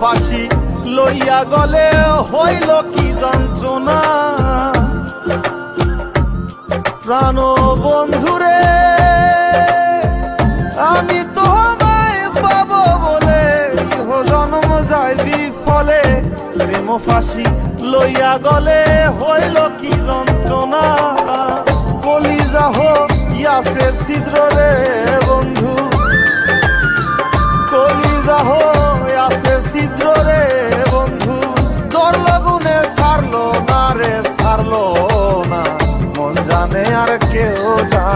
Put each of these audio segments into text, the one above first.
ফাঁসি লইয়া গলে হইল কি যন্ত্রণা? প্রাণ বন্ধুরে আমি তোমায় পাবো বিফলে। প্রেম ফাঁসি লইয়া গলে হইল কি যন্ত্রণা? কলি যাহ ইয়াসে ছিদ্র রে বন্ধু।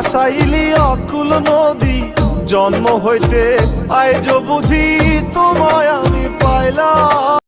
ভাসাইলি অকুল নদী জন্ম হইতে আইজ বুঝি তোমায় আমি পাইলাম।